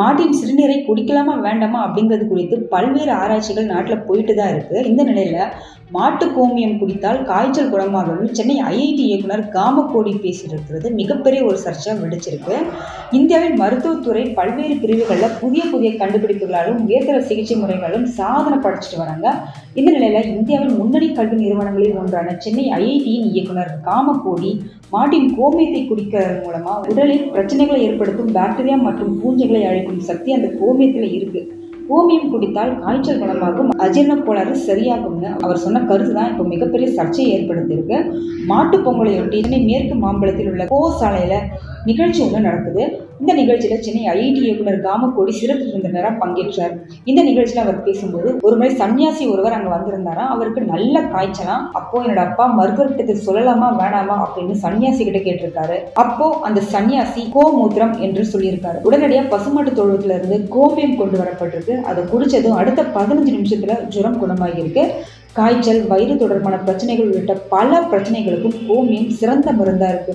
மாட்டின் சிறுநீரை குடிக்கலாமா வேண்டாமா அப்படிங்கிறது குறித்து பல்வேறு ஆராய்ச்சிகள் நாட்டில் போயிட்டு தான் இருக்கு. இந்த நிலையில மாட்டு கோமியம் குடித்தால் காய்ச்சல் குணமாகவும் சென்னை ஐஐடி இயக்குனர் காமக்கோடி பேசியிருக்கிறது மிகப்பெரிய ஒரு சர்ச்சை வெடிச்சிருக்கு. இந்தியாவின் மருத்துவத்துறை பல்வேறு பிரிவுகளில் புதிய புதிய கண்டுபிடிப்புகளாலும் உயர்தர சிகிச்சை முறைகளும் சாதனை படைச்சிட்டு வராங்க. இந்த நிலையில இந்தியாவின் முன்னணி கல்வி நிறுவனங்களில் ஒன்றான சென்னை ஐஐடியின் இயக்குனர் காமக்கோடி மாட்டின் கோமியத்தை குடிக்கிறது மூலமா உடலில் பிரச்சனைகளை ஏற்படுத்தும் பாக்டீரியா மற்றும் பூஞ்சைகளை அழிக்கும் சக்தி அந்த கோமியத்தில் இருக்கு. கோமியம் குடித்தால் காய்ச்சல் குணமாகும் அஜீரண கோளாறு சரியாகும்னு அவர் சொன்ன கருத்து தான் இப்போ மிகப்பெரிய சர்ச்சையை ஏற்படுத்தியிருக்கு. மாட்டுப் பொங்கலையொட்டி சென்னை மேற்கு மாம்பழத்தில் உள்ள கோ சாலையில் நிகழ்ச்சி ஒன்று நடக்குது. இந்த நிகழ்ச்சியில் சென்னை ஐஐடி இயக்குனர் காமக்கோடி சிறப்பு விருந்தினராக பங்கேற்றார். இந்த நிகழ்ச்சியில் அவர் பேசும்போது ஒரு முறை சன்னியாசி ஒருவர் அங்கே வந்திருந்தாரா? அவருக்கு நல்ல காய்ச்சலாம் அப்போ என்னோட அப்பா மருத்துவர்கிட்ட சொல்லலாமா வேணாமா அப்படின்னு சன்னியாசி கிட்ட கேட்டிருக்காரு. அப்போ அந்த சன்னியாசி கோமூத்திரம் என்று சொல்லியிருக்காரு. உடனடியாக பசுமாட்டு தொழுவத்துல இருந்து கோமியம் கொண்டு வரப்பட்டிருக்கு. அதை குடிச்சதும் அடுத்த பதினஞ்சு நிமிஷத்துல ஜுரம் குணமாகியிருக்கு. காய்ச்சல் வயிறு தொடர்பான பிரச்சனைகள் உள்ளிட்ட பல பிரச்சனைகளுக்கும் கோமியம் சிறந்த மருந்தா இருக்கு.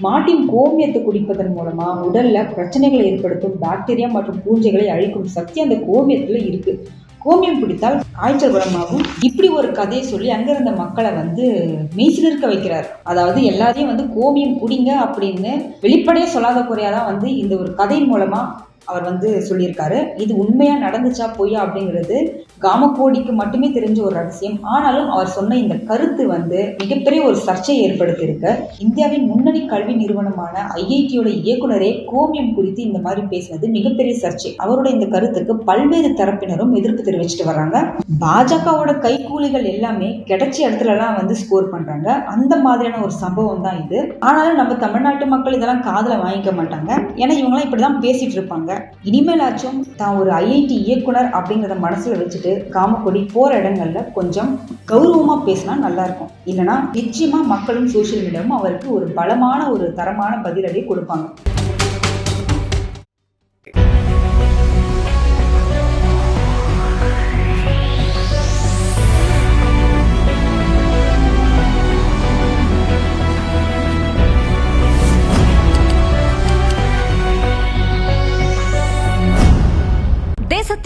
மாட்டின் கோமியத்தை குடிப்பதன் மூலமா உடல்ல பிரச்சனைகளை ஏற்படுத்தும் பாக்டீரியா மற்றும் பூஞ்சைகளை அழிக்கும் சக்தி அந்த கோமியத்துல இருக்கு. கோமியம் பிடித்தால் காய்ச்சல் குணமாகும். இப்படி ஒரு கதையை சொல்லி அங்க இருந்த மக்களை வந்து மெய்சிலிருக்க வைக்கிறார். அதாவது எல்லாரையும் வந்து கோமியம் குடிங்க அப்படின்னு வெளிப்படையே சொல்லாத குறையாதான் வந்து இந்த ஒரு கதையின் மூலமா அவர் வந்து சொல்லியிருக்காரு இது உண்மையா நடந்துச்சா பொய்யா? அப்படிங்கிறது காமக்கோடிக்கு மட்டுமே தெரிஞ்ச ஒரு ரகசியம். ஆனாலும் அவர் சொன்ன இந்த கருத்து வந்து மிகப்பெரிய ஒரு சர்ச்சையை ஏற்படுத்தியிருக்கு. இந்தியாவின் முன்னணி கல்வி நிறுவனமான ஐஐடியோட இயக்குனரே கோமியம் குறித்து இந்த மாதிரி பேசினது மிகப்பெரிய சர்ச்சை. அவரோட இந்த கருத்துக்கு பல்வேறு தரப்பினரும் எதிர்ப்பு தெரிவிச்சிட்டு வர்றாங்க. பாஜகவோட கைக்கூலிகள் எல்லாமே கிடைச்ச இடத்துலலாம் வந்து ஸ்கோர் பண்றாங்க. அந்த மாதிரியான ஒரு சம்பவம் தான் இது. ஆனாலும் நம்ம தமிழ்நாட்டு மக்கள் இதெல்லாம் காதல வாங்கிக்க மாட்டாங்க. ஏன்னா இவங்களாம் இப்படிதான் பேசிட்டு இருப்பாங்க. இனிமேலாச்சும் தான் ஒரு ஐஐடி இயக்குனர் அப்படிங்கிறத மனசுல வச்சுட்டு காமக்கொடி போற இடங்கள்ல கொஞ்சம் கௌரவமா பேசினா நல்லா இருக்கும் இல்லைன்னா நிச்சயமா மக்களும் சோஷியல் மீடியாவும் அவருக்கு ஒரு பலமான ஒரு தரமான பதிலடி கொடுப்பாங்க.